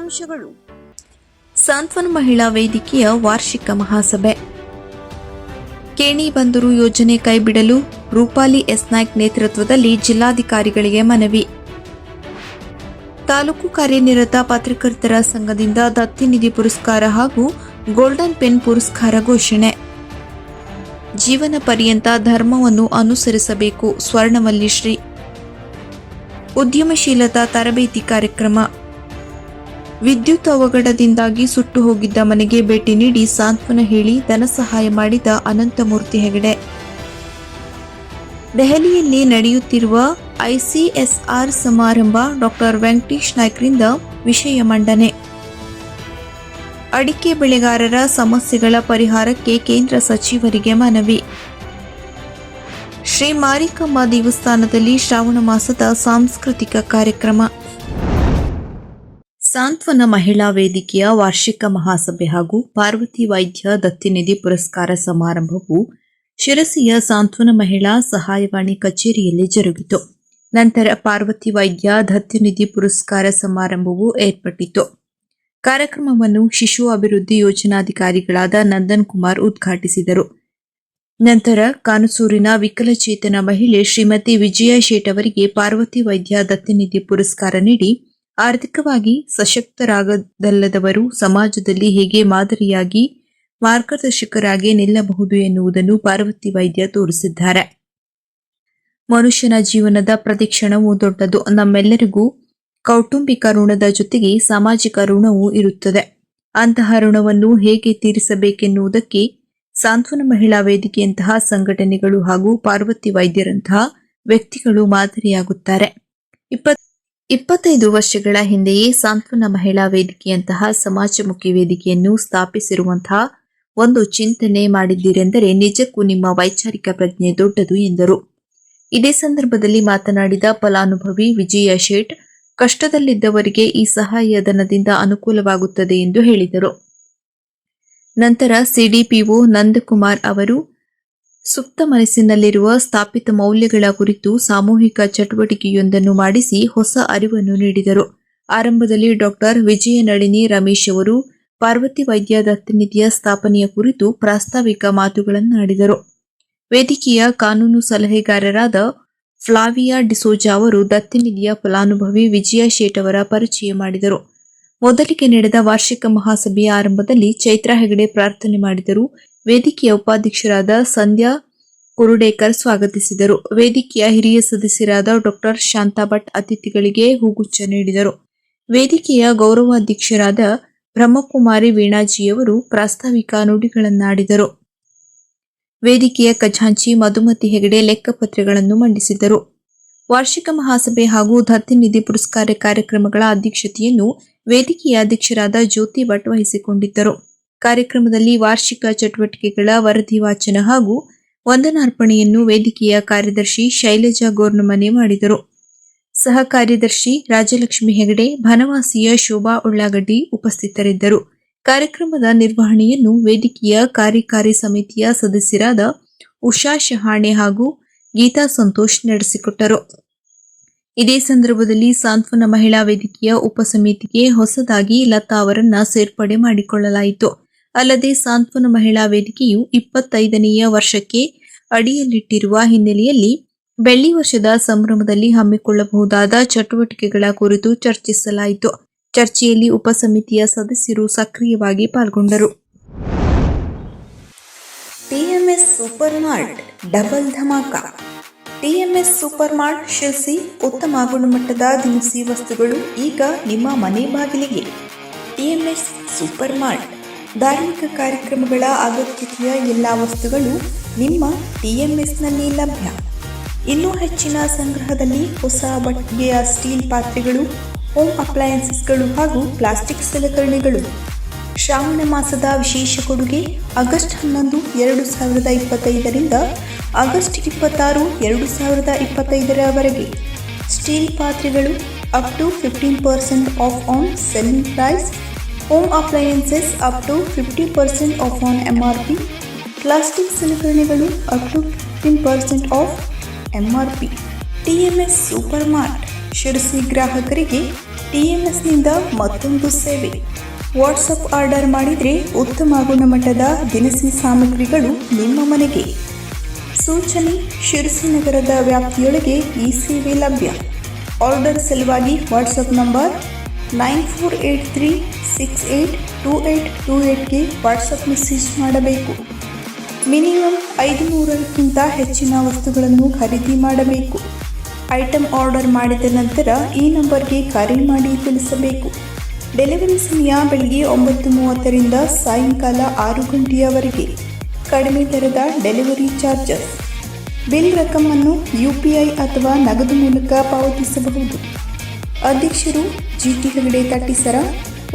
ಮುಖ್ಯಾಂಶಗಳು ಸಾಂತ್ವನ ಮಹಿಳಾ ವೇದಿಕೆಯ ವಾರ್ಷಿಕ ಮಹಾಸಭೆ. ಕೇಣಿ ಬಂದರು ಯೋಜನೆ ಕೈಬಿಡಲು ರೂಪಾಲಿ ಎಸ್ ನಾಯ್ಕ್ ನೇತೃತ್ವದಲ್ಲಿ ಜಿಲ್ಲಾಧಿಕಾರಿಗಳಿಗೆ ಮನವಿ. ತಾಲೂಕು ಕಾರ್ಯನಿರತ ಪತ್ರಕರ್ತರ ಸಂಘದಿಂದ ದತ್ತಿ ನಿಧಿ ಪುರಸ್ಕಾರ ಹಾಗೂ ಗೋಲ್ಡನ್ ಪೆನ್ ಪುರಸ್ಕಾರ ಘೋಷಣೆ. ಜೀವನ ಪರ್ಯಂತ ಧರ್ಮವನ್ನು ಅನುಸರಿಸಬೇಕು ಸ್ವರ್ಣವಲ್ಲಿ ಶ್ರೀ. ಉದ್ಯಮಶೀಲತಾ ತರಬೇತಿ ಕಾರ್ಯಕ್ರಮ. ವಿದ್ಯುತ್ ಅವಘಡದಿಂದಾಗಿ ಸುಟ್ಟು ಹೋಗಿದ್ದ ಮನೆಗೆ ಭೇಟಿ ನೀಡಿ ಸಾಂತ್ವನ ಹೇಳಿ ಧನ ಸಹಾಯ ಮಾಡಿದ ಅನಂತಮೂರ್ತಿ ಹೆಗಡೆ. ದೆಹಲಿಯಲ್ಲಿ ನಡೆಯುತ್ತಿರುವ ಐಸಿಎಸ್ಆರ್ ಸಮಾರಂಭ ಡಾಕ್ಟರ್ ವೆಂಕಟೇಶ್ ನಾಯ್ಕರಿಂದ ವಿಷಯ ಮಂಡನೆ. ಅಡಿಕೆ ಬೆಳೆಗಾರರ ಸಮಸ್ಯೆಗಳ ಪರಿಹಾರಕ್ಕೆ ಕೇಂದ್ರ ಸಚಿವರಿಗೆ ಮನವಿ. ಶ್ರೀ ಮಾರಿಕಮ್ಮ ದೇವಸ್ಥಾನದಲ್ಲಿ ಶ್ರಾವಣ ಮಾಸದ ಸಾಂಸ್ಕೃತಿಕ ಕಾರ್ಯಕ್ರಮ. ಸಾಂತ್ವನ ಮಹಿಳಾ ವೇದಿಕೆಯ ವಾರ್ಷಿಕ ಮಹಾಸಭೆ ಹಾಗೂ ಪಾರ್ವತಿ ವೈದ್ಯ ದತ್ತಿನಿಧಿ ಪುರಸ್ಕಾರ ಸಮಾರಂಭವು ಶಿರಸಿಯ ಸಾಂತ್ವನ ಮಹಿಳಾ ಸಹಾಯವಾಣಿ ಕಚೇರಿಯಲ್ಲಿ ಜರುಗಿತು. ನಂತರ ಪಾರ್ವತಿ ವೈದ್ಯ ದತ್ತಿನಿಧಿ ಪುರಸ್ಕಾರ ಸಮಾರಂಭವು ಏರ್ಪಟ್ಟಿತು. ಕಾರ್ಯಕ್ರಮವನ್ನು ಶಿಶು ಅಭಿವೃದ್ಧಿ ಯೋಜನಾಧಿಕಾರಿಗಳಾದ ನಂದನ್ ಕುಮಾರ್ ಉದ್ಘಾಟಿಸಿದರು. ನಂತರ ಕಾನಸೂರಿನ ವಿಕಲಚೇತನ ಮಹಿಳೆ ಶ್ರೀಮತಿ ವಿಜಯ ಶೇಟ್ ಅವರಿಗೆ ಪಾರ್ವತಿ ವೈದ್ಯ ದತ್ತಿನಿಧಿ ಪುರಸ್ಕಾರ ನೀಡಿ ಆರ್ಥಿಕವಾಗಿ ಸಶಕ್ತರಾಗದಲ್ಲದವರು ಸಮಾಜದಲ್ಲಿ ಹೇಗೆ ಮಾದರಿಯಾಗಿ ಮಾರ್ಗದರ್ಶಕರಾಗಿ ನಿಲ್ಲಬಹುದು ಎನ್ನುವುದನ್ನು ಪಾರ್ವತಿ ವೈದ್ಯ ತೋರಿಸಿದ್ದಾರೆ. ಮನುಷ್ಯನ ಜೀವನದ ಪ್ರತಿಕ್ಷಣವು ದೊಡ್ಡದು. ನಮ್ಮೆಲ್ಲರಿಗೂ ಕೌಟುಂಬಿಕ ಋಣದ ಜೊತೆಗೆ ಸಾಮಾಜಿಕ ಋಣವೂ ಇರುತ್ತದೆ. ಅಂತಹ ಋಣವನ್ನು ಹೇಗೆ ತೀರಿಸಬೇಕೆನ್ನುವುದಕ್ಕೆ ಸಾಂತ್ವನ ಮಹಿಳಾ ವೇದಿಕೆಯಂತಹ ಸಂಘಟನೆಗಳು ಹಾಗೂ ಪಾರ್ವತಿ ವೈದ್ಯರಂತಹ ವ್ಯಕ್ತಿಗಳು ಮಾದರಿಯಾಗುತ್ತಾರೆ. ಇಪ್ಪತ್ ಇಪ್ಪತ್ತೈದು ವರ್ಷಗಳ ಹಿಂದೆಯೇ ಸಾಂತ್ವನ ಮಹಿಳಾ ವೇದಿಕೆಯಂತಹ ಸಮಾಜಮುಖಿ ವೇದಿಕೆಯನ್ನು ಸ್ಥಾಪಿಸಿರುವಂತಹ ಒಂದು ಚಿಂತನೆ ಮಾಡಿದ್ದೀರೆಂದರೆ ನಿಜಕ್ಕೂ ನಿಮ್ಮ ವೈಚಾರಿಕ ಪ್ರಜ್ಞೆ ದೊಡ್ಡದು ಎಂದರು. ಇದೇ ಸಂದರ್ಭದಲ್ಲಿ ಮಾತನಾಡಿದ ಫಲಾನುಭವಿ ವಿಜಯ ಶೇಟ್, ಕಷ್ಟದಲ್ಲಿದ್ದವರಿಗೆ ಈ ಸಹಾಯಧನದಿಂದ ಅನುಕೂಲವಾಗುತ್ತದೆ ಎಂದು ಹೇಳಿದರು. ನಂತರ ಸಿಡಿಪಿಒ ನಂದಕುಮಾರ್ ಅವರು ಸುಪ್ತ ಮನಸ್ಸಿನಲ್ಲಿರುವ ಸ್ಥಾಪಿತ ಮೌಲ್ಯಗಳ ಕುರಿತು ಸಾಮೂಹಿಕ ಚಟುವಟಿಕೆಯೊಂದನ್ನು ಮಾಡಿಸಿ ಹೊಸ ಅರಿವನ್ನು ನೀಡಿದರು. ಆರಂಭದಲ್ಲಿ ಡಾಕ್ಟರ್ ವಿಜಯ ನಳಿನಿ ರಮೇಶ್ ಅವರು ಪಾರ್ವತಿ ವೈದ್ಯ ದತ್ತನಿಧಿಯ ಸ್ಥಾಪನೆಯ ಕುರಿತು ಪ್ರಾಸ್ತಾವಿಕ ಮಾತುಗಳನ್ನಾಡಿದರು. ವೇದಿಕೆಯ ಕಾನೂನು ಸಲಹೆಗಾರರಾದ ಫ್ಲಾವಿಯಾ ಡಿಸೋಜಾ ಅವರು ದತ್ತಿನಿಧಿಯ ಫಲಾನುಭವಿ ವಿಜಯ ಶೇಟ್ ಅವರ ಪರಿಚಯ ಮಾಡಿದರು. ಮೊದಲಿಗೆ ನಡೆದ ವಾರ್ಷಿಕ ಮಹಾಸಭೆಯ ಆರಂಭದಲ್ಲಿ ಚೈತ್ರಾ ಹೆಗಡೆ ಪ್ರಾರ್ಥನೆ ಮಾಡಿದರು. ವೇದಿಕೆಯ ಉಪಾಧ್ಯಕ್ಷರಾದ ಸಂಧ್ಯಾ ಕುರುಡೇಕರ್ ಸ್ವಾಗತಿಸಿದರು. ವೇದಿಕೆಯ ಹಿರಿಯ ಸದಸ್ಯರಾದ ಡಾಕ್ಟರ್ ಶಾಂತಾ ಭಟ್ ಅತಿಥಿಗಳಿಗೆ ಹೂಗುಚ್ಛ ನೀಡಿದರು. ವೇದಿಕೆಯ ಗೌರವಾಧ್ಯಕ್ಷರಾದ ಬ್ರಹ್ಮಕುಮಾರಿ ವೀಣಾಜಿಯವರು ಪ್ರಾಸ್ತಾವಿಕ ನುಡಿಗಳನ್ನಾಡಿದರು. ವೇದಿಕೆಯ ಖಜಾಂಚಿ ಮಧುಮತಿ ಹೆಗಡೆ ಲೆಕ್ಕಪತ್ರಗಳನ್ನು ಮಂಡಿಸಿದರು. ವಾರ್ಷಿಕ ಮಹಾಸಭೆ ಹಾಗೂ ದತ್ತಿ ನಿಧಿ ಪುರಸ್ಕಾರ ಕಾರ್ಯಕ್ರಮಗಳ ಅಧ್ಯಕ್ಷತೆಯನ್ನು ವೇದಿಕೆಯ ಅಧ್ಯಕ್ಷರಾದ ಜ್ಯೋತಿ ಭಟ್ ವಹಿಸಿಕೊಂಡಿದ್ದರು. ಕಾರ್ಯಕ್ರಮದಲ್ಲಿ ವಾರ್ಷಿಕ ಚಟುವಟಿಕೆಗಳ ವರದಿ ವಾಚನ ಹಾಗೂ ವಂದನಾರ್ಪಣೆಯನ್ನು ವೇದಿಕೆಯ ಕಾರ್ಯದರ್ಶಿ ಶೈಲಜಾ ಗೋರ್ನಮನೆ ಮಾಡಿದರು. ಸಹ ಕಾರ್ಯದರ್ಶಿ ರಾಜಲಕ್ಷ್ಮಿ ಹೆಗಡೆ, ಬನವಾಸಿಯ ಶೋಭಾ ಉಳ್ಳಾಗಡ್ಡಿ ಉಪಸ್ಥಿತರಿದ್ದರು. ಕಾರ್ಯಕ್ರಮದ ನಿರ್ವಹಣೆಯನ್ನು ವೇದಿಕೆಯ ಕಾರ್ಯಕಾರಿ ಸಮಿತಿಯ ಸದಸ್ಯರಾದ ಉಷಾ ಶಹಾಣೆ ಹಾಗೂ ಗೀತಾ ಸಂತೋಷ್ ನಡೆಸಿಕೊಟ್ಟರು. ಇದೇ ಸಂದರ್ಭದಲ್ಲಿ ಸಾಂತ್ವನ ಮಹಿಳಾ ವೇದಿಕೆಯ ಉಪಸಮಿತಿಗೆ ಹೊಸದಾಗಿ ಲತಾ ಅವರನ್ನ ಸೇರ್ಪಡೆ ಮಾಡಿಕೊಳ್ಳಲಾಯಿತು. ಅಲ್ಲದೆ ಸಾಂತ್ವನ ಮಹಿಳಾ ವೇದಿಕೆಯು ಇಪ್ಪತ್ತೈದನೆಯ ವರ್ಷಕ್ಕೆ ಅಡಿಯಲ್ಲಿಟ್ಟಿರುವ ಹಿನ್ನೆಲೆಯಲ್ಲಿ ಬೆಳ್ಳಿ ವರ್ಷದ ಸಂಭ್ರಮದಲ್ಲಿ ಹಮ್ಮಿಕೊಳ್ಳಬಹುದಾದ ಚಟುವಟಿಕೆಗಳ ಕುರಿತು ಚರ್ಚಿಸಲಾಯಿತು. ಚರ್ಚೆಯಲ್ಲಿ ಉಪಸಮಿತಿಯ ಸದಸ್ಯರು ಸಕ್ರಿಯವಾಗಿ ಪಾಲ್ಗೊಂಡರು. ಟಿಎಂಎಸ್ ಸೂಪರ್ ಮಾರ್ಟ್ ಡಬಲ್ ಧಮಾಕ. ಟಿಎಂಎಸ್ ಸೂಪರ್ ಮಾರ್ಟ್ ಶಿಲ್ಸಿ ಉತ್ತಮ ಗುಣಮಟ್ಟದ ದಿನಸಿ ವಸ್ತುಗಳು ಈಗ ನಿಮ್ಮ ಮನೆ ಬಾಗಿಲಿಗೆ. ಟಿಎಂಎಸ್ ಸೂಪರ್ ಮಾರ್ಟ್ ಧಾರ್ಮಿಕ ಕಾರ್ಯಕ್ರಮಗಳ ಅಗತ್ಯತೆಯ ಎಲ್ಲ ವಸ್ತುಗಳು ನಿಮ್ಮ ಟಿಎಂಎಸ್ನಲ್ಲಿ ಲಭ್ಯ. ಇನ್ನೂ ಹೆಚ್ಚಿನ ಸಂಗ್ರಹದಲ್ಲಿ ಹೊಸ ಬಟ್ಟೆಯ ಸ್ಟೀಲ್ ಪಾತ್ರೆಗಳು, ಹೋಮ್ ಅಪ್ಲಯನ್ಸಸ್ಗಳು ಹಾಗೂ ಪ್ಲಾಸ್ಟಿಕ್ ಸಲಕರಣೆಗಳು. ಶ್ರಾವಣ ಮಾಸದ ವಿಶೇಷ ಕೊಡುಗೆ ಆಗಸ್ಟ್ ಹನ್ನೊಂದು, ಎರಡು ಸಾವಿರದ ಇಪ್ಪತ್ತೈದರಿಂದ ಆಗಸ್ಟ್ ಇಪ್ಪತ್ತಾರು, ಎರಡು ಸಾವಿರದ ಇಪ್ಪತ್ತೈದರವರೆಗೆ. ಸ್ಟೀಲ್ ಪಾತ್ರೆಗಳು up to fifteen percent off on selling price home appliances up to fifty percent off on M R P plastic ಸಲಕರಣೆಗಳು up to fifteen percent off M R P T M S super mart Sirsi ಗ್ರಾಹಕರಿಗೆ T M ಎಸ್ನಿಂದ ಮತ್ತೊಂದು ಸೇವೆ. WhatsApp order ಮಾಡಿದರೆ ಉತ್ತಮ ಗುಣಮಟ್ಟದ ದಿನಸಿ ಸಾಮಗ್ರಿಗಳು ನಿಮ್ಮ ಮನೆಗೆ. ಸೂಚನೆ, ಶಿರಸಿ ನಗರದ ವ್ಯಾಪ್ತಿಯೊಳಗೆ ಈ ಸೇವೆ ಲಭ್ಯ. ಆರ್ಡರ್ ಸಲುವಾಗಿ WhatsApp number nine four eight three six eight two eight two ಏಯ್ಟ್ಗೆ WhatsApp message ಮಾಡಬೇಕು. ಮಿನಿಮಮ್ ಐದು ನೂರಕ್ಕಿಂತ ಹೆಚ್ಚಿನ ವಸ್ತುಗಳನ್ನು ಖರೀದಿ ಮಾಡಬೇಕು. ಐಟಮ್ ಆರ್ಡರ್ ಮಾಡಿದ ನಂತರ ಈ ನಂಬರ್ಗೆ ಕರೆ ಮಾಡಿ ತಿಳಿಸಬೇಕು. ಡೆಲಿವರಿ ಸಮಯ ಬೆಳಗ್ಗೆ ಒಂಬತ್ತು ಮೂವತ್ತರಿಂದ ಸಾಯಂಕಾಲ ಆರು ಗಂಟೆಯವರೆಗೆ. ಕಡಿಮೆ ದರದ ಡೆಲಿವರಿ ಚಾರ್ಜಸ್. ಬಿಲ್ ರಕಮನ್ನು ಯು ಪಿ ಐ ಅಥವಾ ನಗದು ಮೂಲಕ ಪಾವತಿಸಬಹುದು. ಅಧ್ಯಕ್ಷರು ಜಿಟಿ ಹೆಗಡೆ ತಟ್ಟಿಸರ,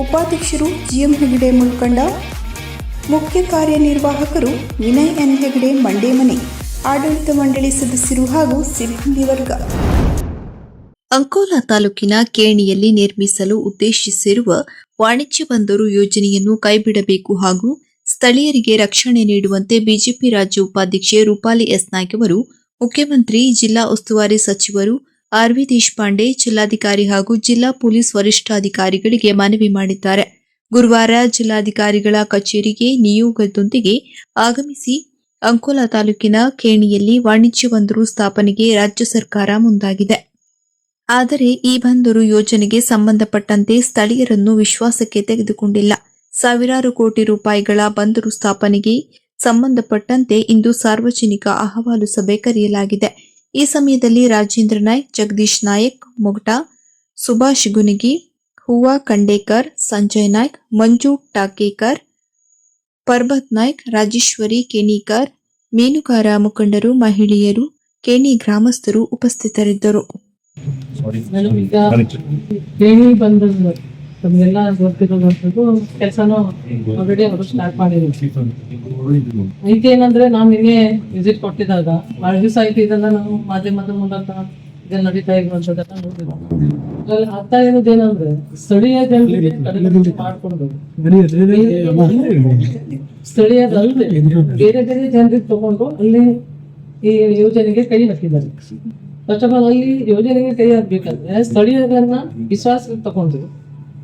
ಉಪಾಧ್ಯಕ್ಷರು ಜಿಎಂ ಹೆಗಡೆ ಮುಳ್ಕಂಡ, ಮುಖ್ಯ ಕಾರ್ಯನಿರ್ವಾಹಕರು ವಿನಯ್ ಎನ್ ಹೆಗಡೆ ಮಂಡೇಮನೆ ಆಡಳಿತ ಮಂಡಳಿ ಸದಸ್ಯರು ಹಾಗೂ ಸಿಬ್ಬಂದಿ ವರ್ಗ. ಅಂಕೋಲಾ ತಾಲೂಕಿನ ಕೇಣಿಯಲ್ಲಿ ನಿರ್ಮಿಸಲು ಉದ್ದೇಶಿಸಿರುವ ವಾಣಿಜ್ಯ ಬಂದರು ಯೋಜನೆಯನ್ನು ಕೈಬಿಡಬೇಕು ಹಾಗೂ ಸ್ಥಳೀಯರಿಗೆ ರಕ್ಷಣೆ ನೀಡುವಂತೆ ಬಿಜೆಪಿ ರಾಜ್ಯ ಉಪಾಧ್ಯಕ್ಷೆ ರೂಪಾಲಿ ಎಸ್ ನಾಯ್ಕ ಅವರು ಮುಖ್ಯಮಂತ್ರಿ, ಜಿಲ್ಲಾ ಉಸ್ತುವಾರಿ ಸಚಿವರು ಆರ್ವಿ ದೇಶಪಾಂಡೆ, ಜಿಲ್ಲಾಧಿಕಾರಿ ಹಾಗೂ ಜಿಲ್ಲಾ ಪೊಲೀಸ್ ವರಿಷ್ಠಾಧಿಕಾರಿಗಳಿಗೆ ಮನವಿ ಮಾಡಿದ್ದಾರೆ. ಗುರುವಾರ ಜಿಲ್ಲಾಧಿಕಾರಿಗಳ ಕಚೇರಿಗೆ ನಿಯೋಗದೊಂದಿಗೆ ಆಗಮಿಸಿ ಅಂಕೋಲಾ ತಾಲೂಕಿನ ಖೇಣಿಯಲ್ಲಿ ವಾಣಿಜ್ಯ ಬಂದರು ಸ್ಥಾಪನೆಗೆ ರಾಜ್ಯ ಸರ್ಕಾರ ಮುಂದಾಗಿದೆ. ಆದರೆ ಈ ಬಂದರು ಯೋಜನೆಗೆ ಸಂಬಂಧಪಟ್ಟಂತೆ ಸ್ಥಳೀಯರನ್ನು ವಿಶ್ವಾಸಕ್ಕೆ ತೆಗೆದುಕೊಂಡಿಲ್ಲ. ಸಾವಿರಾರು ಕೋಟಿ ರೂಪಾಯಿಗಳ ಬಂದರು ಸ್ಥಾಪನೆಗೆ ಸಂಬಂಧಪಟ್ಟಂತೆ ಇಂದು ಸಾರ್ವಜನಿಕ ಅಹವಾಲು ಸಭೆ ಕರೆಯಲಾಗಿದೆ. ಈ ಸಮಯದಲ್ಲಿ ರಾಜೇಂದ್ರ ನಾಯ್ಕ್ ಜಗದೀಶ್ ನಾಯಕ್ ಮೊಗಟಾ ಸುಭಾಷ್ ಗುನಿಗಿ ಹೂವಾ ಖಂಡೇಕರ್ ಸಂಜಯ್ ನಾಯ್ಕ್ ಮಂಜು ಟಾಕೇಕರ್ ಪರ್ಬತ್ ನಾಯ್ಕ್ ರಾಜೇಶ್ವರಿ ಕೇಣಿಕರ್ ಮೀನುಗಾರ ಮುಖಂಡರು ಮಹಿಳೆಯರು ಕೇಣಿ ಗ್ರಾಮಸ್ಥರು ಉಪಸ್ಥಿತರಿದ್ದರು. ನಮ್ಗೆಲ್ಲ ಗೊತ್ತಿರೋದಂಥದ್ದು ಕೆಲಸನೂ ಆಲ್ರೆಡಿ ಅವರು ಸ್ಟಾರ್ಟ್ ಮಾಡಿದ್ರು. ಏನಂದ್ರೆ ನಾವು ನಿನ್ನೆ ವಿಸಿಟ್ ಕೊಟ್ಟಿದಾಗ ಬಹಳ ದಿವಸ ಆಯ್ತು ಇದನ್ನ ನಾವು ಮಾಧ್ಯಮದ ಮೂಲಕ ಇದೆಲ್ಲ ನಡೀತಾ ಇರುವಂತದ್ದೆಲ್ಲ ನೋಡಿದ್ವಿ. ಅದ್ರಲ್ಲಿ ಆಗ್ತಾ ಇರೋದೇನಂದ್ರೆ ಸ್ಥಳೀಯ ಜನರಿಗೆ ಮಾಡ್ಕೊಂಡು. ಸ್ಥಳೀಯದಲ್ಲದೆ ಬೇರೆ ಬೇರೆ ಜನರಿಗೆ ತಗೊಂಡು ಅಲ್ಲಿ ಈ ಯೋಜನೆಗೆ ಕೈ ಹಾಕಿದ್ದಾರೆ. ಫಸ್ಟ್ ಆಫ್ ಆಲ್ ಅಲ್ಲಿ ಯೋಜನೆಗೆ ಕೈ ಹಾಕ್ಬೇಕಂದ್ರೆ ಸ್ಥಳೀಯರನ್ನ ವಿಶ್ವಾಸಕ್ಕೆ ತಗೊಂಡು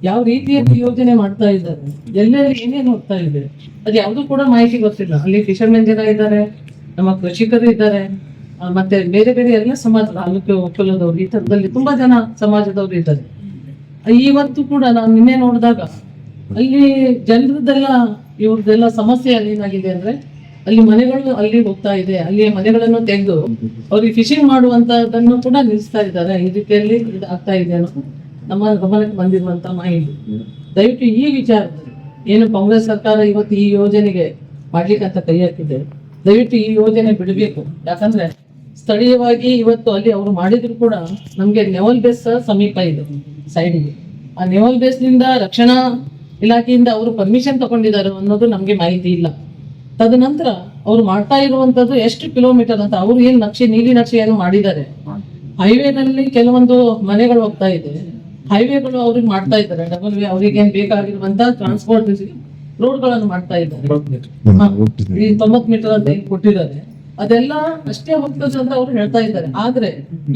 ಯಾವ ರೀತಿಯಲ್ಲಿ ಯೋಜನೆ ಮಾಡ್ತಾ ಇದ್ದಾರೆ? ಎಲ್ಲೆಲ್ಲಿ ಏನೇನು ಹೋಗ್ತಾ ಇದೆ? ಅದು ಯಾವುದು ಕೂಡ ಮಾಹಿತಿ ಗೊತ್ತಿಲ್ಲ. ಅಲ್ಲಿ ಫಿಶರ್ಮೆನ್ ಜನ ಇದ್ದಾರೆ, ನಮ್ಮ ಕೃಷಿಕರು ಇದ್ದಾರೆ ಮತ್ತೆ ಬೇರೆ ಬೇರೆ ಎಲ್ಲ ಸಮಾಜ, ತಾಲೂಕು ಒಕ್ಕಲದವ್ರು ಈ ತರದಲ್ಲಿ ತುಂಬಾ ಜನ ಸಮಾಜದವರು ಇದ್ದಾರೆ. ಇವತ್ತು ಕೂಡ ನಾನು ನಿನ್ನೆ ನೋಡಿದಾಗ ಅಲ್ಲಿ ಜನರದ್ದೆಲ್ಲ ಇವ್ರದ್ದೆಲ್ಲ ಸಮಸ್ಯೆ ಏನಾಗಿದೆ ಅಂದ್ರೆ, ಅಲ್ಲಿ ಮನೆಗಳು ಅಲ್ಲಿ ಹೋಗ್ತಾ ಇದೆ ಅಲ್ಲಿ ಮನೆಗಳನ್ನು ತೆಗೆದು ಅವ್ರಿಗೆ ಫಿಶಿಂಗ್ ಮಾಡುವಂತದನ್ನು ಕೂಡ ನಿಲ್ಲಿಸ್ತಾ ಇದ್ದಾರೆ. ಈ ರೀತಿಯಲ್ಲಿ ಇದು ಆಗ್ತಾ ಇದೆ ಅನ್ನೋ ನಮ್ಮ ಗಮನಕ್ಕೆ ಬಂದಿರುವಂತ ಮಾಹಿತಿ ದಯವಿಟ್ಟು ಈ ವಿಚಾರ ಏನು ಕಾಂಗ್ರೆಸ್ ಸರ್ಕಾರ ಇವತ್ತು ಈ ಯೋಜನೆಗೆ ಮಾಡ್ಲಿಕ್ಕೆ ಅಂತ ಕೈ ಹಾಕಿದೆ. ದಯವಿಟ್ಟು ಈ ಯೋಜನೆ ಬಿಡಬೇಕು. ಯಾಕಂದ್ರೆ ಸ್ಥಳೀಯವಾಗಿ ಇವತ್ತು ಅಲ್ಲಿ ಅವರು ಮಾಡಿದ್ರು ಕೂಡ ನಮ್ಗೆ ನೆವಲ್ ಬೇಸ್ ಸಮೀಪ ಇದೆ ಸೈಡ್ಗೆ ಆ ನೆವಲ್ ಬೇಸ್ನಿಂದ ರಕ್ಷಣಾ ಇಲಾಖೆಯಿಂದ ಅವರು ಪರ್ಮಿಷನ್ ತಗೊಂಡಿದ್ದಾರೆ ಅನ್ನೋದು ನಮ್ಗೆ ಮಾಹಿತಿ ಇಲ್ಲ. ತದನಂತರ ಅವ್ರು ಮಾಡ್ತಾ ಇರುವಂತದ್ದು ಎಷ್ಟು ಕಿಲೋಮೀಟರ್ ಅಂತ ಅವ್ರು ಏನ್ ನಕ್ಷೆ ನೀಲಿ ನಕ್ಷೆ ಏನು ಮಾಡಿದ್ದಾರೆ ಹೈವೇನಲ್ಲಿ ಕೆಲವೊಂದು ಮನೆಗಳು ಹೋಗ್ತಾ ಇದೆ. ಹೈವೇಗಳು ಅವ್ರಿಗೆ ಮಾಡ್ತಾ ಇದ್ದಾರೆ. ಡಬಲ್ ವೇ ಅವ್ರಿಗೆ ಏನ್ ಬೇಕಾಗಿರುವಂತ ಟ್ರಾನ್ಸ್ಪೋರ್ಟ್ ರೋಡ್ಗಳನ್ನು ಮಾಡ್ತಾ ಇದ್ದಾರೆ. ಈ ತೊಂಬತ್ ಮೀಟರ್ ಅಂತ ಏನ್ ಕೊಟ್ಟಿದ್ದಾರೆ. ಅದೆಲ್ಲ ಅಷ್ಟೇ ಹೋಗ್ತದೆ ಅಂತ ಅವ್ರು ಹೇಳ್ತಾ ಇದ್ದಾರೆ. ಆದ್ರೆ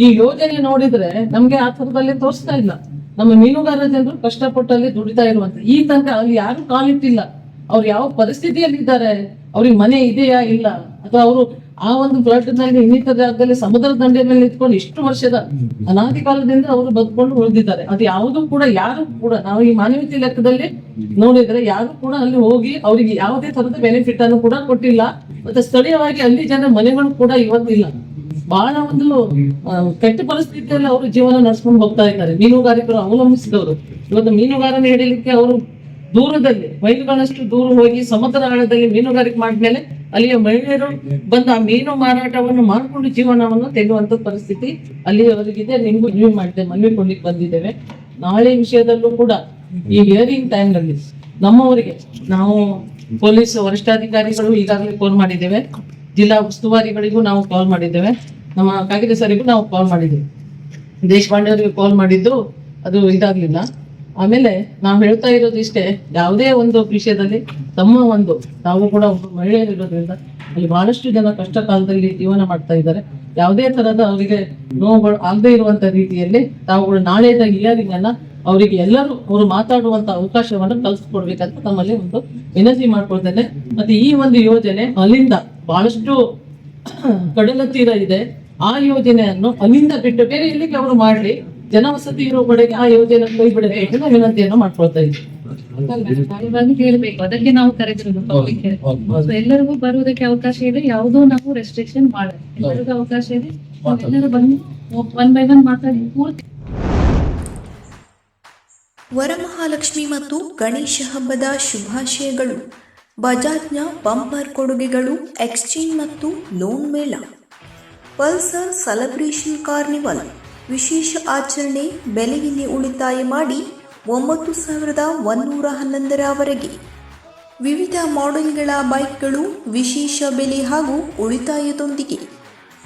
ಈ ಯೋಜನೆ ನೋಡಿದ್ರೆ ನಮ್ಗೆ ಆ ತರದಲ್ಲಿ ತೋರಿಸ್ತಾ ಇಲ್ಲ. ನಮ್ಮ ಮೀನುಗಾರ ಜನರು ಕಷ್ಟಪಟ್ಟು ಅಲ್ಲಿ ದುಡಿತಾ ಇರುವಂತ. ಈ ತನಕ ಅಲ್ಲಿ ಯಾರು ಕಾಲಿಟ್ಟಿಲ್ಲ. ಅವ್ರು ಯಾವ ಪರಿಸ್ಥಿತಿಯಲ್ಲಿ ಇದ್ದಾರೆ ಅವ್ರಿಗೆ ಮನೆ ಇದೆಯಾ ಇಲ್ಲ? ಅಥವಾ ಅವರು ಆ ಒಂದು ಫ್ಲಡ್ನಲ್ಲಿ ಇನ್ನಿತರ ಜಾಗದಲ್ಲಿ ಸಮುದ್ರ ದಂಡೆ ಮೇಲೆ ನಿಂತ್ಕೊಂಡು ಇಷ್ಟು ವರ್ಷದ ಅನಾದಿ ಕಾಲದಿಂದ ಅವರು ಬದುಕೊಂಡು ಉಳಿದಿದ್ದಾರೆ. ಅದು ಯಾವುದು ಕೂಡ ಯಾರು ಕೂಡ ನಾವು ಈ ಮಾನವೀಯತೆ ಲೆಕ್ಕದಲ್ಲಿ ನೋಡಿದ್ರೆ ಯಾರು ಕೂಡ ಅಲ್ಲಿ ಹೋಗಿ ಅವರಿಗೆ ಯಾವುದೇ ತರದ ಬೆನಿಫಿಟ್ ಅನ್ನು ಕೂಡ ಕೊಟ್ಟಿಲ್ಲ. ಮತ್ತೆ ಸ್ಥಳೀಯವಾಗಿ ಅಲ್ಲಿ ಜನ ಮನೆಗಳು ಕೂಡ ಇವತ್ತಿಲ್ಲ ಬಹಳ ಒಂದು ಕೆಟ್ಟ ಪರಿಸ್ಥಿತಿಯಲ್ಲಿ ಅವರು ಜೀವನ ನಡೆಸ್ಕೊಂಡು ಹೋಗ್ತಾ ಇದ್ದಾರೆ. ಮೀನುಗಾರಿಕರು ಅವಲಂಬಿಸಿದವರು. ಇವತ್ತು ಮೀನುಗಾರನ ಹಿಡಿಲಿಕ್ಕೆ ಅವರು ದೂರದಲ್ಲಿ ಮೈಲುಗಳಷ್ಟು ದೂರ ಹೋಗಿ ಸಮುದ್ರ ಆಳದಲ್ಲಿ ಮೀನುಗಾರಿಕೆ ಮಾಡಿದ್ಮೇಲೆ ಅಲ್ಲಿಯ ಮಹಿಳೆಯರು ಬಂದು ಆ ಮೀನು ಮಾರಾಟವನ್ನು ಮಾಡಿಕೊಂಡು ಜೀವನವನ್ನು ತೆಗೆಯುವಂತ ಪರಿಸ್ಥಿತಿ ಅಲ್ಲಿಯವರೆಗಿದೆ. ನಿಮ್ಗೂ ಮನವಿ ಮಾಡಿದೆ ಮನವಿ ಕೊಡ್ಲಿಕ್ಕೆ ಬಂದಿದ್ದೇವೆ. ನಾಳೆ ವಿಷಯದಲ್ಲೂ ಕೂಡ ಈ ಹಿಯರಿಂಗ್ ಟೈಮ್ನಲ್ಲಿ ನಮ್ಮವರಿಗೆ ನಾವು ಪೊಲೀಸ್ ವರಿಷ್ಠಾಧಿಕಾರಿಗಳು ಈಗಾಗಲೇ ಫೋನ್ ಮಾಡಿದ್ದೇವೆ. ಜಿಲ್ಲಾ ಉಸ್ತುವಾರಿಗಳಿಗೂ ನಾವು ಕಾಲ್ ಮಾಡಿದ್ದೇವೆ. ನಮ್ಮ ಕಾಗಿದೆ ಸರಿಗೂ ನಾವು ಕಾಲ್ ಮಾಡಿದ್ದೇವೆ. ದೇಶಪಾಂಡೆ ಅವರಿಗೆ ಕಾಲ್ ಮಾಡಿದ್ದು ಅದು ಇದಾಗ್ಲಿಲ್ಲ. ಆಮೇಲೆ ನಾವು ಹೇಳ್ತಾ ಇರೋದು ಇಷ್ಟೇ, ಯಾವುದೇ ಒಂದು ವಿಷಯದಲ್ಲಿ ತಮ್ಮ ಒಂದು ತಾವು ಕೂಡ ಒಬ್ಬ ಮಹಿಳೆಯರಿರೋದ್ರಿಂದ ಅಲ್ಲಿ ಬಹಳಷ್ಟು ಜನ ಕಷ್ಟ ಕಾಲದಲ್ಲಿ ಜೀವನ ಮಾಡ್ತಾ ಇದ್ದಾರೆ. ಯಾವುದೇ ತರಹದ ಅವರಿಗೆ ನೋವುಗಳು ಆಗದೆ ಇರುವಂತ ರೀತಿಯಲ್ಲಿ ತಾವುಗಳು ಹಿಯರಿಂಗ್ ಅನ್ನ ಅವರಿಗೆ ಎಲ್ಲರೂ ಅವರು ಮಾತಾಡುವಂತ ಅವಕಾಶವನ್ನು ಕಲ್ಸ್ಕೊಡ್ಬೇಕಂತ ತಮ್ಮಲ್ಲಿ ಒಂದು ವಿನಂತಿ ಮಾಡ್ಕೊಳ್ತೇನೆ. ಮತ್ತೆ ಈ ಒಂದು ಯೋಜನೆ ಅಲ್ಲಿಂದ ಬಹಳಷ್ಟು ಕಡಲ ತೀರ ಇದೆ. ಆ ಯೋಜನೆಯನ್ನು ಅಲ್ಲಿಂದ ಬಿಟ್ಟು ಬೇರೆ ಇಲ್ಲಿಗೆ ಅವರು ಮಾಡ್ಲಿ? ಜನವಸತಿ ಇರೋ ಕಡೆಗೆ ಆ ಯೋಜನೆ ಕೈ ಬಿಡದೆ ಅಂತ ವಿನಂತಿಯನ್ನು ಮಾಡ್ಕೊಳ್ತಾ ಇದ್ದೀವಿ ಹೇಳ್ಬೇಕು. ಅದಕ್ಕೆ ನಾವು ಕರೆದಿರೋದು. ಎಲ್ಲರಿಗೂ ಬರುವುದಕ್ಕೆ ಅವಕಾಶ ಇದೆ. ಯಾವುದೋ ನಾವು ರೆಸ್ಟ್ರಿಕ್ಷನ್ ಮಾಡಲ್ಲ ಎಲ್ಲರಿಗೂ ಅವಕಾಶ ಇದೆ. ಎಲ್ಲರೂ ಬಂದು ಒನ್ ಬೈ ಒನ್ ಮಾತಾಡಿ ಪೂರ್ತಿ. ವರಮಹಾಲಕ್ಷ್ಮಿ ಮತ್ತು ಗಣೇಶ ಹಬ್ಬದ ಶುಭಾಶಯಗಳು. ಬಜಾಜ್ನ ಬಂಪರ್ ಕೊಡುಗೆಗಳು ಎಕ್ಸ್ಚೇಂಜ್ ಮತ್ತು ಲೋನ್ ಮೇಳ. Pulsar celebration carnival. ವಿಶೇಷ ಆಚರಣೆ ಬೆಲೆಯಲ್ಲಿ ಉಳಿತಾಯ ಮಾಡಿ ಒಂಬತ್ತು ಸಾವಿರದ ಒಂದೂರ ಹನ್ನೊಂದರವರೆಗೆ ವಿವಿಧ ಮಾಡೆಲ್ಗಳ ಬೈಕ್ಗಳು ವಿಶೇಷ ಬೆಲೆ ಹಾಗೂ ಉಳಿತಾಯದೊಂದಿಗೆ.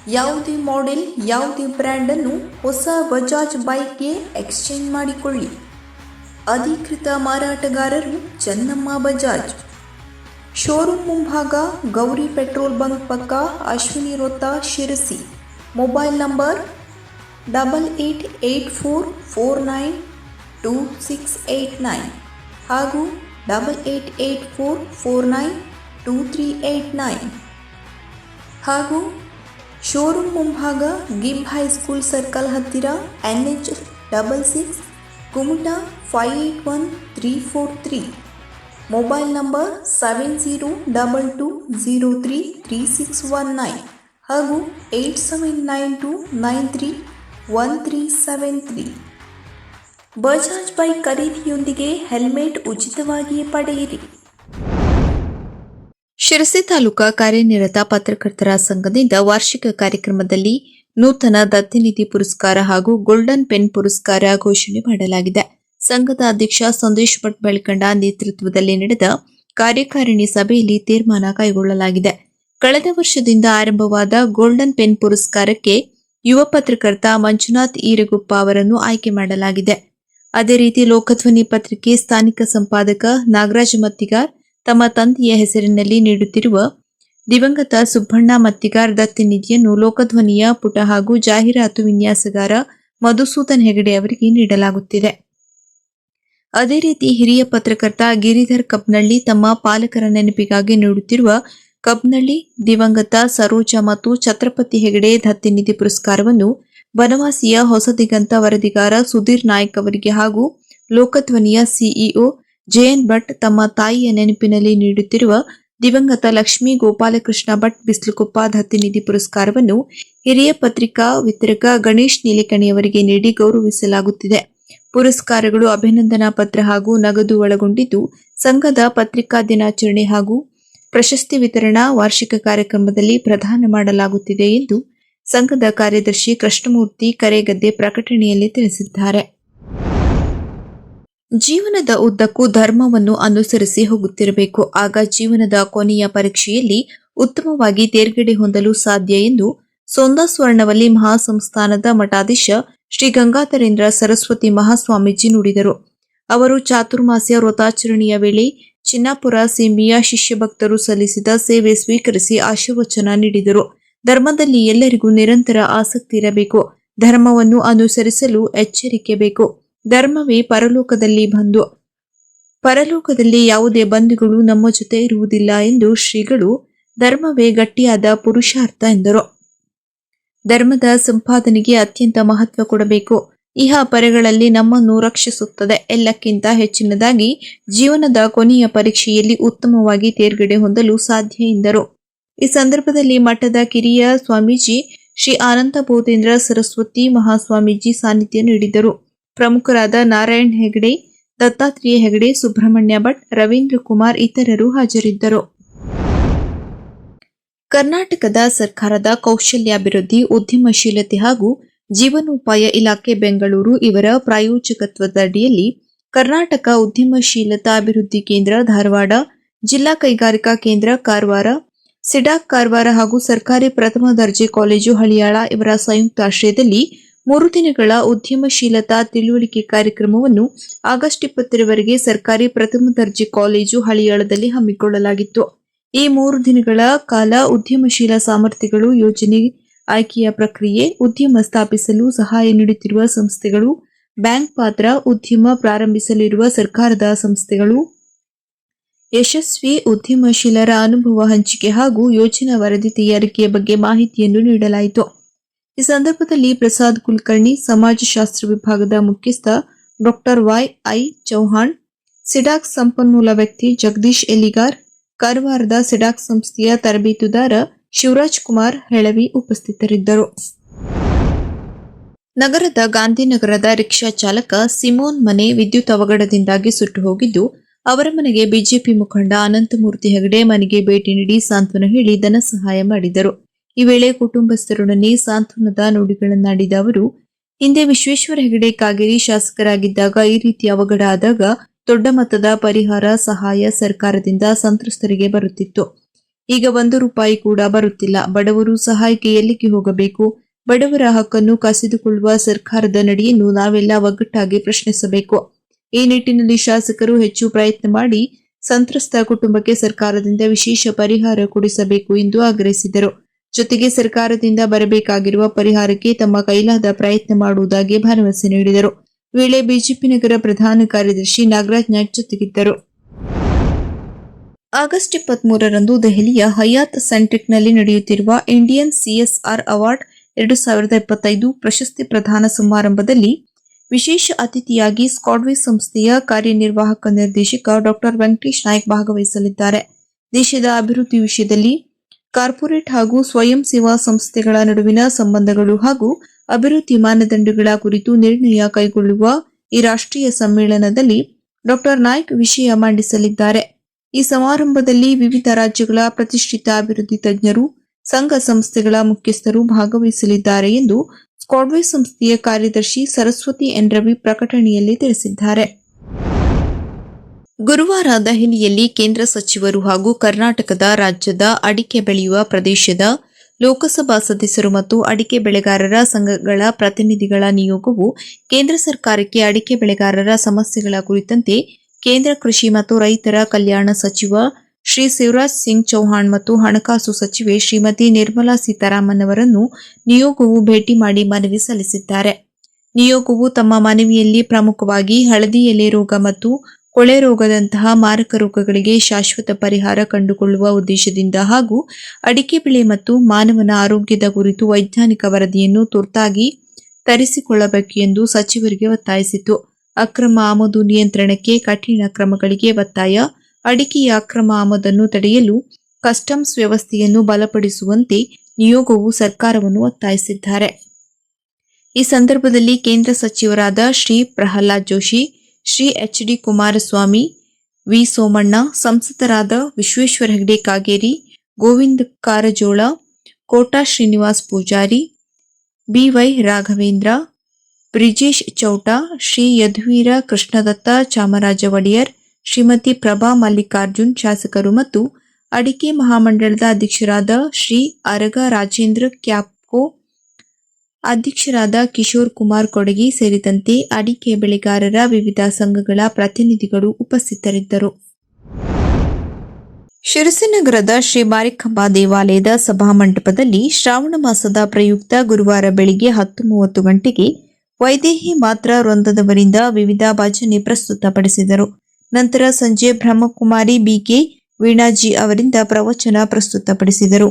ಯಾವುದೇ ಮಾಡೆಲ್, ಯಾವುದೇ ಬ್ರ್ಯಾಂಡನ್ನು ಹೊಸ ಬಜಾಜ್ ಬೈಕ್ಗೆ ಎಕ್ಸ್ಚೇಂಜ್ ಮಾಡಿಕೊಳ್ಳಿ. ಅಧಿಕೃತ ಮಾರಾಟಗಾರರು ಚನ್ನಮ್ಮ ಬಜಾಜ್. ಶೋರೂಮ್ ಮುಂಭಾಗ ಗೌರಿ ಪೆಟ್ರೋಲ್ ಬಂಕ್ ಪಕ್ಕ Ashwini ರೊತ್ತ Sirsi. Mobile number double eight eight four four nine two six eight nine ಹಾಗೂ double eight eight four four nine two three eight nine. ಹಾಗೂ ಶೋರೂಮ್ ಮುಂಭಾಗ ಗಿಬ್ ಹೈಸ್ಕೂಲ್ ಸರ್ಕಲ್ ಹತ್ತಿರ N H double six Kumta five eight one three four three. Mobile number seven zero double two zero three three six one nine ಹಾಗೂ eight seven nine two nine three one three seven, three. Bajaj bike ಖರೀದಿಯೊಂದಿಗೆ helmet ಉಚಿತವಾಗಿ ಪಡೆಯಿರಿ. ಶಿರಸಿ ತಾಲೂಕಾ ಕಾರ್ಯನಿರತ ಪತ್ರಕರ್ತರ ಸಂಘದಿಂದ ವಾರ್ಷಿಕ ಕಾರ್ಯಕ್ರಮದಲ್ಲಿ ನೂತನ ದತ್ತಿನಿಧಿ ಪುರಸ್ಕಾರ ಹಾಗೂ ಗೋಲ್ಡನ್ ಪೆನ್ ಪುರಸ್ಕಾರ ಘೋಷಣೆ ಮಾಡಲಾಗಿದೆ. ಸಂಘದ ಅಧ್ಯಕ್ಷ ಸಂದೇಶ್ ಭಟ್ ಬೆಳ್ಕಂಡ ನೇತೃತ್ವದಲ್ಲಿ ನಡೆದ ಕಾರ್ಯಕಾರಿಣಿ ಸಭೆಯಲ್ಲಿ ತೀರ್ಮಾನ ಕೈಗೊಳ್ಳಲಾಗಿದೆ. ಕಳೆದ ವರ್ಷದಿಂದ ಆರಂಭವಾದ ಗೋಲ್ಡನ್ ಪೆನ್ ಪುರಸ್ಕಾರಕ್ಕೆ ಯುವ ಪತ್ರಕರ್ತ ಮಂಜುನಾಥ್ ಈರಗುಪ್ಪ ಅವರನ್ನು ಆಯ್ಕೆ ಮಾಡಲಾಗಿದೆ. ಅದೇ ರೀತಿ ಲೋಕಧ್ವನಿ ಪತ್ರಿಕೆ ಸ್ಥಾನಿಕ ಸಂಪಾದಕ ನಾಗರಾಜ ಮತ್ತಿಗಾರ್ ತಮ್ಮ ತಂದೆಯ ಹೆಸರಿನಲ್ಲಿ ನೀಡುತ್ತಿರುವ ದಿವಂಗತ ಸುಬ್ಬಣ್ಣ ಮತ್ತಿಗಾರ್ ದತ್ತಿ ನಿಧಿಯನ್ನು ಲೋಕಧ್ವನಿಯ ಪುಟ ಹಾಗೂ ಜಾಹೀರಾತು ವಿನ್ಯಾಸಗಾರ ಮಧುಸೂದನ್ ಹೆಗಡೆ ಅವರಿಗೆ ನೀಡಲಾಗುತ್ತಿದೆ. ಅದೇ ರೀತಿ ಹಿರಿಯ ಪತ್ರಕರ್ತ ಗಿರಿಧರ್ ಕಬ್ನಳ್ಳಿ ತಮ್ಮ ಪಾಲಕರ ನೆನಪಿಗಾಗಿ ನೀಡುತ್ತಿರುವ ಕಬ್ನಳ್ಳಿ, ದಿವಂಗತ, ಸರೋಜ ಮತ್ತು ಛತ್ರಪತಿ ಹೆಗಡೆ ದತ್ತಿ ನಿಧಿ ಪುರಸ್ಕಾರವನ್ನು ಬನವಾಸಿಯ ಹೊಸದಿಗಂತ ವರದಿಗಾರ ಸುಧೀರ್ ನಾಯ್ಕ್ ಅವರಿಗೆ ಹಾಗೂ ಲೋಕಧ್ವನಿಯ ಸಿಇಒ ಜೆಎನ್ ಭಟ್ ತಮ್ಮ ತಾಯಿಯ ನೆನಪಿನಲ್ಲಿ ನೀಡುತ್ತಿರುವ ದಿವಂಗತ ಲಕ್ಷ್ಮೀ ಗೋಪಾಲಕೃಷ್ಣ ಭಟ್ ಬಿಸ್ಲುಕೊಪ್ಪ ದತ್ತಿನಿಧಿ ಪುರಸ್ಕಾರವನ್ನು ಹಿರಿಯ ಪತ್ರಿಕಾ ವಿತರಕ ಗಣೇಶ್ ನೀಲಿಕಣಿಯವರಿಗೆ ನೀಡಿ ಗೌರವಿಸಲಾಗುತ್ತಿದೆ. ಪುರಸ್ಕಾರಗಳು ಅಭಿನಂದನಾ ಪತ್ರ ಹಾಗೂ ನಗದು ಒಳಗೊಂಡಿದ್ದು, ಸಂಘದ ಪತ್ರಿಕಾ ದಿನಾಚರಣೆ ಹಾಗೂ ಪ್ರಶಸ್ತಿ ವಿತರಣಾ ವಾರ್ಷಿಕ ಕಾರ್ಯಕ್ರಮದಲ್ಲಿ ಪ್ರದಾನ ಮಾಡಲಾಗುತ್ತಿದೆ ಎಂದು ಸಂಘದ ಕಾರ್ಯದರ್ಶಿ ಕೃಷ್ಣಮೂರ್ತಿ ಕರೆಗದ್ದೆ ಪ್ರಕಟಣೆಯಲ್ಲಿ ತಿಳಿಸಿದ್ದಾರೆ. ಜೀವನದ ಉದ್ದಕ್ಕೂ ಧರ್ಮವನ್ನು ಅನುಸರಿಸಿ ಹೋಗುತ್ತಿರಬೇಕು. ಆಗ ಜೀವನದ ಕೊನೆಯ ಪರೀಕ್ಷೆಯಲ್ಲಿ ಉತ್ತಮವಾಗಿ ತೇರ್ಗಡೆ ಹೊಂದಲು ಸಾಧ್ಯ ಎಂದು ಸೋಂದ ಸ್ವರ್ಣವಲ್ಲಿ ಮಹಾಸಂಸ್ಥಾನದ ಮಠಾಧೀಶ ಶ್ರೀ ಗಂಗಾಧರೇಂದ್ರ ಸರಸ್ವತಿ ಮಹಾಸ್ವಾಮೀಜಿ ನುಡಿದರು. ಅವರು ಚಾತುರ್ಮಾಸ್ಯ ವ್ರತಾಚರಣೆಯ ವೇಳೆ ಚಿನ್ನಾಪುರ ಸೀಮಿಯ ಶಿಷ್ಯ ಭಕ್ತರು ಸಲ್ಲಿಸಿದ ಸೇವೆ ಸ್ವೀಕರಿಸಿ ಆಶೀರ್ವಚನ ನೀಡಿದರು. ಧರ್ಮದಲ್ಲಿ ಎಲ್ಲರಿಗೂ ನಿರಂತರ ಆಸಕ್ತಿ ಇರಬೇಕು. ಧರ್ಮವನ್ನು ಅನುಸರಿಸಲು ಎಚ್ಚರಿಕೆ ಬೇಕು. ಧರ್ಮವೇ ಪರಲೋಕದಲ್ಲಿ ಬಂದು, ಪರಲೋಕದಲ್ಲಿ ಯಾವುದೇ ಬಂಧುಗಳು ನಮ್ಮ ಜೊತೆ ಇರುವುದಿಲ್ಲ ಎಂದು ಶ್ರೀಗಳು ಧರ್ಮವೇ ಗಟ್ಟಿಯಾದ ಪುರುಷಾರ್ಥ ಎಂದರು. ಧರ್ಮದ ಸಂಪಾದನೆಗೆ ಅತ್ಯಂತ ಮಹತ್ವ ಕೊಡಬೇಕು. ಇಹ ಪರಗಳಲ್ಲಿ ನಮ್ಮನ್ನು ರಕ್ಷಿಸುತ್ತದೆ. ಎಲ್ಲಕ್ಕಿಂತ ಹೆಚ್ಚಿನದಾಗಿ ಜೀವನದ ಕೊನೆಯ ಪರೀಕ್ಷೆಯಲ್ಲಿ ಉತ್ತಮವಾಗಿ ತೇರ್ಗಡೆ ಹೊಂದಲು ಸಾಧ್ಯ, ಎಂದರು. ಈ ಸಂದರ್ಭದಲ್ಲಿ ಮಠದ ಕಿರಿಯ ಸ್ವಾಮೀಜಿ ಶ್ರೀ ಆನಂದ ಬೋಧೇಂದ್ರ ಸರಸ್ವತಿ ಮಹಾಸ್ವಾಮೀಜಿ ಸಾನ್ನಿಧ್ಯ ನೀಡಿದರು. ಪ್ರಮುಖರಾದ ನಾರಾಯಣ್ ಹೆಗಡೆ, ದತ್ತಾತ್ರೇಯ ಹೆಗಡೆ, ಸುಬ್ರಹ್ಮಣ್ಯ ಭಟ್, ರವೀಂದ್ರ ಕುಮಾರ್ ಇತರರು ಹಾಜರಿದ್ದರು. ಕರ್ನಾಟಕದ ಸರ್ಕಾರದ ಕೌಶಲ್ಯಾಭಿವೃದ್ಧಿ, ಉದ್ಯಮಶೀಲತೆ ಹಾಗೂ ಜೀವನೋಪಾಯ ಇಲಾಖೆ ಬೆಂಗಳೂರು ಇವರ ಪ್ರಾಯೋಜಕತ್ವದಡಿಯಲ್ಲಿ ಕರ್ನಾಟಕ ಉದ್ಯಮಶೀಲತಾ ಅಭಿವೃದ್ಧಿ ಕೇಂದ್ರ ಧಾರವಾಡ, ಜಿಲ್ಲಾ ಕೈಗಾರಿಕಾ ಕೇಂದ್ರ ಕಾರವಾರ, ಸಿಡಾಕ್ ಕಾರವಾರ ಹಾಗೂ ಸರ್ಕಾರಿ ಪ್ರಥಮ ದರ್ಜೆ ಕಾಲೇಜು ಹಳಿಯಾಳ ಇವರ ಸಂಯುಕ್ತ ಆಶ್ರಯದಲ್ಲಿ ಮೂರು ದಿನಗಳ ಉದ್ಯಮಶೀಲತಾ ತಿಳುವಳಿಕೆ ಕಾರ್ಯಕ್ರಮವನ್ನು ಆಗಸ್ಟ್ ಇಪ್ಪತ್ತರವರೆಗೆ ಸರ್ಕಾರಿ ಪ್ರಥಮ ದರ್ಜೆ ಕಾಲೇಜು ಹಳಿಯಾಳದಲ್ಲಿ ಹಮ್ಮಿಕೊಳ್ಳಲಾಗಿತ್ತು. ಈ ಮೂರು ದಿನಗಳ ಕಾಲ ಉದ್ಯಮಶೀಲ ಸಾಮರ್ಥ್ಯಗಳು ಯೋಜನೆ ಆಯ್ಕೆಯ ಪ್ರಕ್ರಿಯೆ ಉದ್ಯಮ ಸ್ಥಾಪಿಸಲು ಸಹಾಯ ನೀಡುತ್ತಿರುವ ಸಂಸ್ಥೆಗಳು, ಬ್ಯಾಂಕ್ ಪಾತ್ರ ಉದ್ಯಮ ಪ್ರಾರಂಭಿಸಲಿರುವ ಸರ್ಕಾರದ ಸಂಸ್ಥೆಗಳು, ಯಶಸ್ವಿ ಉದ್ಯಮಶೀಲರ ಅನುಭವ ಹಂಚಿಕೆ ಹಾಗೂ ಯೋಜನಾ ವರದಿ ತಯಾರಿಕೆಯ ಬಗ್ಗೆ ಮಾಹಿತಿಯನ್ನು ನೀಡಲಾಯಿತು. ಈ ಸಂದರ್ಭದಲ್ಲಿ ಪ್ರಸಾದ್ ಕುಲಕರ್ಣಿ, ಸಮಾಜಶಾಸ್ತ್ರ ವಿಭಾಗದ ಮುಖ್ಯಸ್ಥ doctor Y I Chauhan, CEDOK ಸಂಪನ್ಮೂಲ ವ್ಯಕ್ತಿ ಜಗದೀಶ್ ಎಲಿಗಾರ್ ಕಾರವಾರದ ಸಿಡಾಕ್ ಸಂಸ್ಥೆಯ ತರಬೇತುದಾರ ಶಿವರಾಜ್ ಕುಮಾರ್ ಹೆಳವಿ ಉಪಸ್ಥಿತರಿದ್ದರು. ನಗರದ ಗಾಂಧಿನಗರದ ರಿಕ್ಷಾ ಚಾಲಕ ಸಿಮೋನ್ ಮನೆ ವಿದ್ಯುತ್ ಅವಘಡದಿಂದಾಗಿ ಸುಟ್ಟು ಹೋಗಿದ್ದು, ಅವರ ಮನೆಗೆ ಬಿಜೆಪಿ ಮುಖಂಡ ಅನಂತಮೂರ್ತಿ ಹೆಗಡೆ ಮನೆಗೆ ಭೇಟಿ ನೀಡಿ ಸಾಂತ್ವನ ಹೇಳಿ ಧನ ಸಹಾಯ ಮಾಡಿದರು. ಈ ವೇಳೆ ಕುಟುಂಬಸ್ಥರೊಡನೆ ಸಾಂತ್ವನದ ನುಡಿಗಳನ್ನಾಡಿದ ಅವರು, ಹಿಂದೆ ವಿಶ್ವೇಶ್ವರ ಹೆಗಡೆ ಕಾಗೇರಿ ಶಾಸಕರಾಗಿದ್ದಾಗ ಈ ರೀತಿ ಅವಘಡ ಆದಾಗ ದೊಡ್ಡ ಮೊತ್ತದ ಪರಿಹಾರ ಸಹಾಯ ಸರ್ಕಾರದಿಂದ ಸಂತ್ರಸ್ತರಿಗೆ ಬರುತ್ತಿತ್ತು. ಈಗ ಒಂದು ರೂಪಾಯಿ ಕೂಡ ಬರುತ್ತಿಲ್ಲ. ಬಡವರು ಸಹಾಯಕ್ಕೆ ಎಲ್ಲಿಗೆ ಹೋಗಬೇಕು? ಬಡವರ ಹಕ್ಕನ್ನು ಕಸಿದುಕೊಳ್ಳುವ ಸರ್ಕಾರದ ನಡೆಯನ್ನು ನಾವೆಲ್ಲ ಒಗ್ಗಟ್ಟಾಗಿ ಪ್ರಶ್ನಿಸಬೇಕು. ಈ ನಿಟ್ಟಿನಲ್ಲಿ ಶಾಸಕರು ಹೆಚ್ಚು ಪ್ರಯತ್ನ ಮಾಡಿ ಸಂತ್ರಸ್ತ ಕುಟುಂಬಕ್ಕೆ ಸರ್ಕಾರದಿಂದ ವಿಶೇಷ ಪರಿಹಾರ ಕೊಡಿಸಬೇಕು ಎಂದು ಆಗ್ರಹಿಸಿದರು. ಜೊತೆಗೆ ಸರ್ಕಾರದಿಂದ ಬರಬೇಕಾಗಿರುವ ಪರಿಹಾರಕ್ಕೆ ತಮ್ಮ ಕೈಲಾದ ಪ್ರಯತ್ನ ಮಾಡುವುದಾಗಿ ಭರವಸೆ ನೀಡಿದರು. ವೇಳೆ ಬಿಜೆಪಿ ನಗರ ಪ್ರಧಾನ ಕಾರ್ಯದರ್ಶಿ ನಾಗರಾಜ್ ನಾಯ್ಕ್ ಜೊತೆಗಿದ್ದರು. ಆಗಸ್ಟ್ ಇಪ್ಪತ್ಮೂರರಂದು ದೆಹಲಿಯ ಹಯಾತ್ ಸೆಂಟ್ರಿಕ್ನಲ್ಲಿ ನಡೆಯುತ್ತಿರುವ ಇಂಡಿಯನ್ ಸಿಎಸ್ಆರ್ ಅವಾರ್ಡ್ ಎರಡು ಸಾವಿರದ ಇಪ್ಪತ್ತೈದು ಪ್ರಶಸ್ತಿ ಪ್ರದಾನ ಸಮಾರಂಭದಲ್ಲಿ ವಿಶೇಷ ಅತಿಥಿಯಾಗಿ ಸ್ಕಾಡ್ವೇ ಸಂಸ್ಥೆಯ ಕಾರ್ಯನಿರ್ವಾಹಕ ನಿರ್ದೇಶಕ ಡಾಕ್ಟರ್ ವೆಂಕಟೇಶ್ ನಾಯ್ಕ್ ಭಾಗವಹಿಸಲಿದ್ದಾರೆ. ದೇಶದ ಅಭಿವೃದ್ಧಿ ವಿಷಯದಲ್ಲಿ ಕಾರ್ಪೊರೇಟ್ ಹಾಗೂ ಸ್ವಯಂ ಸೇವಾ ಸಂಸ್ಥೆಗಳ ನಡುವಿನ ಸಂಬಂಧಗಳು ಹಾಗೂ ಅಭಿವೃದ್ಧಿ ಮಾನದಂಡಗಳ ಕುರಿತು ನಿರ್ಣಯ ಕೈಗೊಳ್ಳುವ ಈ ರಾಷ್ಟ್ರೀಯ ಸಮ್ಮೇಳನದಲ್ಲಿ ಡಾಕ್ಟರ್ ನಾಯ್ಕ್ ವಿಷಯ ಮಂಡಿಸಲಿದ್ದಾರೆ. ಈ ಸಮಾರಂಭದಲ್ಲಿ ವಿವಿಧ ರಾಜ್ಯಗಳ ಪ್ರತಿಷ್ಠಿತ ಅಭಿವೃದ್ಧಿ ತಜ್ಞರು, ಸಂಘ ಸಂಸ್ಥೆಗಳ ಮುಖ್ಯಸ್ಥರು ಭಾಗವಹಿಸಲಿದ್ದಾರೆ ಎಂದು ಸ್ಕಾಡ್ವೇ ಸಂಸ್ಥೆಯ ಕಾರ್ಯದರ್ಶಿ ಸರಸ್ವತಿ ಎನ್. ರವಿ ಪ್ರಕಟಣೆಯಲ್ಲಿ ತಿಳಿಸಿದ್ದಾರೆ. ಗುರುವಾರ ದೆಹಲಿಯಲ್ಲಿ ಕೇಂದ್ರ ಸಚಿವರು ಹಾಗೂ ಕರ್ನಾಟಕದ ರಾಜ್ಯದ ಅಡಿಕೆ ಬೆಳೆಯುವ ಪ್ರದೇಶದ ಲೋಕಸಭಾ ಸದಸ್ಯರು ಮತ್ತು ಅಡಿಕೆ ಬೆಳೆಗಾರರ ಸಂಘಗಳ ಪ್ರತಿನಿಧಿಗಳ ನಿಯೋಗವು ಕೇಂದ್ರ ಸರ್ಕಾರಕ್ಕೆ ಅಡಿಕೆ ಬೆಳೆಗಾರರ ಸಮಸ್ಯೆಗಳ ಕುರಿತಂತೆ ಕೇಂದ್ರ ಕೃಷಿ ಮತ್ತು ರೈತರ ಕಲ್ಯಾಣ ಸಚಿವ ಶ್ರೀ ಶಿವರಾಜ್ ಸಿಂಗ್ ಚೌಹಾಣ್ ಮತ್ತು ಹಣಕಾಸು ಸಚಿವೆ ಶ್ರೀಮತಿ ನಿರ್ಮಲಾ ಸೀತಾರಾಮನ್ ಅವರನ್ನು ನಿಯೋಗವು ಭೇಟಿ ಮಾಡಿ ಮನವಿ ಸಲ್ಲಿಸಿದ್ದಾರೆ. ನಿಯೋಗವು ತಮ್ಮ ಮನವಿಯಲ್ಲಿ ಪ್ರಮುಖವಾಗಿ ಹಳದಿ ಎಲೆ ರೋಗ ಮತ್ತು ಕೊಳೆ ರೋಗದಂತಹ ಮಾರಕ ರೋಗಗಳಿಗೆ ಶಾಶ್ವತ ಪರಿಹಾರ ಕಂಡುಕೊಳ್ಳುವ ಉದ್ದೇಶದಿಂದ ಹಾಗೂ ಅಡಿಕೆ ಬೆಳೆ ಮತ್ತು ಮಾನವನ ಆರೋಗ್ಯದ ಕುರಿತು ವೈಜ್ಞಾನಿಕ ವರದಿಯನ್ನು ತುರ್ತಾಗಿ ತರಿಸಿಕೊಳ್ಳಬೇಕು ಎಂದು ಸಚಿವರಿಗೆ ಒತ್ತಾಯಿಸಿತು ಅಕ್ರಮ ಆಮದು ನಿಯಂತ್ರಣಕ್ಕೆ ಕಠಿಣ ಕ್ರಮಗಳಿಗೆ ಒತ್ತಾಯ. ಅಡಿಕೆಯ ಅಕ್ರಮ ಆಮದನ್ನು ತಡೆಯಲು ಕಸ್ಟಮ್ಸ್ ವ್ಯವಸ್ಥೆಯನ್ನು ಬಲಪಡಿಸುವಂತೆ ನಿಯೋಗವು ಸರ್ಕಾರವನ್ನು ಒತ್ತಾಯಿಸಿದ್ದಾರೆ. ಈ ಸಂದರ್ಭದಲ್ಲಿ ಕೇಂದ್ರ ಸಚಿವರಾದ Shri Prahlad Joshi, Shri H D Kumaraswamy, V Somanna, ಸಂಸದರಾದ ವಿಶ್ವೇಶ್ವರ ಹೆಗಡೆ ಕಾಗೇರಿ, ಗೋವಿಂದ ಕಾರಜೋಳ, ಕೋಟಾ ಶ್ರೀನಿವಾಸ್ ಪೂಜಾರಿ ಬಿವೈ ರಾಘವೇಂದ್ರ ಬ್ರಿಜೇಶ್ ಚೌಟಾ, ಶ್ರೀ ಯದುವೀರ ಕೃಷ್ಣದತ್ತ ಚಾಮರಾಜ ಒಡೆಯರ್, ಶ್ರೀಮತಿ ಪ್ರಭಾ ಮಲ್ಲಿಕಾರ್ಜುನ್ ಶಾಸಕರು ಮತ್ತು ಅಡಿಕೆ ಮಹಾಮಂಡಳದ ಅಧ್ಯಕ್ಷರಾದ ಶ್ರೀ ಅರಗ ರಾಜೇಂದ್ರ ಕ್ಯಾಪ್ಕೋ, ಅಧ್ಯಕ್ಷರಾದ ಕಿಶೋರ್ ಕುಮಾರ್ ಕೊಡಗಿ ಸೇರಿದಂತೆ ಅಡಿಕೆ ಬೆಳೆಗಾರರ ವಿವಿಧ ಸಂಘಗಳ ಪ್ರತಿನಿಧಿಗಳು ಉಪಸ್ಥಿತರಿದ್ದರು. ಶಿರಸಿನಗರದ ಶ್ರೀ ಮಾರಿಕಂಬ ದೇವಾಲಯದ ಸಭಾಮಂಟಪದಲ್ಲಿ ಶ್ರಾವಣ ಮಾಸದ ಪ್ರಯುಕ್ತ ಗುರುವಾರ ಬೆಳಿಗ್ಗೆ ಹತ್ತು ಮೂವತ್ತು ಗಂಟೆಗೆ ವೈದೇಹಿ ಮಾತ್ರ ವೃಂದದವರಿಂದ ವಿವಿಧ ಭಜನೆ ಪ್ರಸ್ತುತಪಡಿಸಿದರು. ನಂತರ ಸಂಜೆ ಬ್ರಹ್ಮಕುಮಾರಿ ಬಿಕೆ ವೀಣಾಜಿ ಅವರಿಂದ ಪ್ರವಚನ ಪ್ರಸ್ತುತಪಡಿಸಿದರು.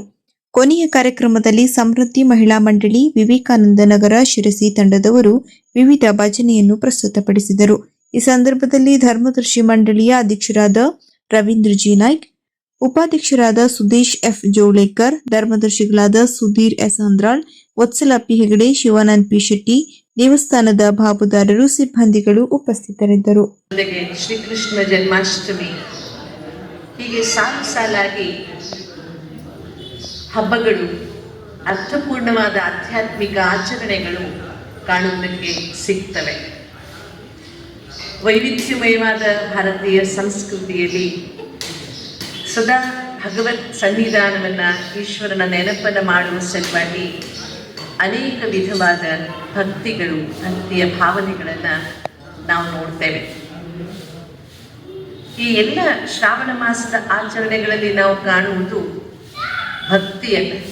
ಕೊನೆಯ ಕಾರ್ಯಕ್ರಮದಲ್ಲಿ ಸಮೃದ್ಧಿ ಮಹಿಳಾ ಮಂಡಳಿ ವಿವೇಕಾನಂದ ನಗರ ಶಿರಸಿ ತಂಡದವರು ವಿವಿಧ ಭಜನೆಯನ್ನು ಪ್ರಸ್ತುತಪಡಿಸಿದರು. ಈ ಸಂದರ್ಭದಲ್ಲಿ ಧರ್ಮದರ್ಶಿ ಮಂಡಳಿಯ ಅಧ್ಯಕ್ಷರಾದ ರವೀಂದ್ರ ಜಿ ನಾಯ್ಕ್, ಉಪಾಧ್ಯಕ್ಷರಾದ Sudesh F Jolekar, ಧರ್ಮದರ್ಶಿಗಳಾದ Sudhir S Andral Vatsala P Hegde, Shivanand P Shetty ದೇವಸ್ಥಾನದ ಬಾಬುದಾರರು ಸಿಬ್ಬಂದಿಗಳು ಉಪಸ್ಥಿತರಿದ್ದರು. ಶ್ರೀಕೃಷ್ಣ ಜನ್ಮಾಷ್ಟಮಿ ಹೀಗೆ ಸಾಲು ಸಾಲಾಗಿ ಹಬ್ಬಗಳು, ಅರ್ಥಪೂರ್ಣವಾದ ಆಧ್ಯಾತ್ಮಿಕ ಆಚರಣೆಗಳು ಕಾಣುವುದಕ್ಕೆ ಸಿಗ್ತವೆ. ವೈವಿಧ್ಯಮಯವಾದ ಭಾರತೀಯ ಸಂಸ್ಕೃತಿಯಲ್ಲಿ ಸದಾ ಭಗವತ್ ಸನ್ನಿಧಾನವನ್ನ ಈಶ್ವರನ ನೆನಪನ್ನು ಮಾಡುವ ಸಲುವಾಗಿ ಅನೇಕ ವಿಧವಾದ ಭಕ್ತಿಗಳು, ಭಕ್ತಿಯ ಭಾವನೆಗಳನ್ನು ನಾವು ನೋಡ್ತೇವೆ. ಈ ಎಲ್ಲ ಶ್ರಾವಣ ಮಾಸದ ಆಚರಣೆಗಳಲ್ಲಿ ನಾವು ಕಾಣುವುದು ಭಕ್ತಿಯನ್ನ,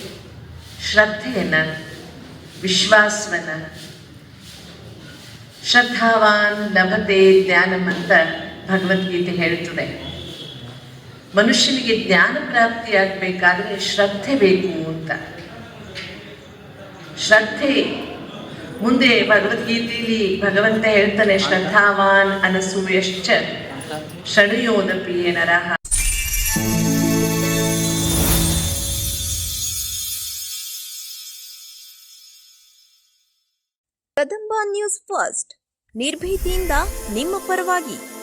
ಶ್ರದ್ಧೆಯನ್ನ, ವಿಶ್ವಾಸವನ್ನ. ಶ್ರದ್ಧಾವಾನ್ ಲಭತೆ ಜ್ಞಾನಂ ಅಂತ ಭಗವದ್ಗೀತೆ ಹೇಳುತ್ತದೆ. ಮನುಷ್ಯನಿಗೆ ಜ್ಞಾನ ಪ್ರಾಪ್ತಿಯಾಗಬೇಕಾದ್ರೆ ಶ್ರದ್ಧೆ ಬೇಕು ಅಂತ. ಶ್ರದ್ಧೆ. ಮುಂದೆ ಭಗವದ್ಗೀತೆಯಲ್ಲಿ ಭಗವಂತ ಹೇಳ್ತಾನೆ, ಶ್ರದ್ಧಾವಾನ್ ಅನಸೂಯಶ್ಚ ಷಡಯೋದಪಿ ನರಹ ಕದಂಬ ನ್ಯೂಸ್ ಫಸ್ಟ್. ನಿರ್ಭೀತಿಯಿಂದ ನಿಮ್ಮ ಪರವಾಗಿ.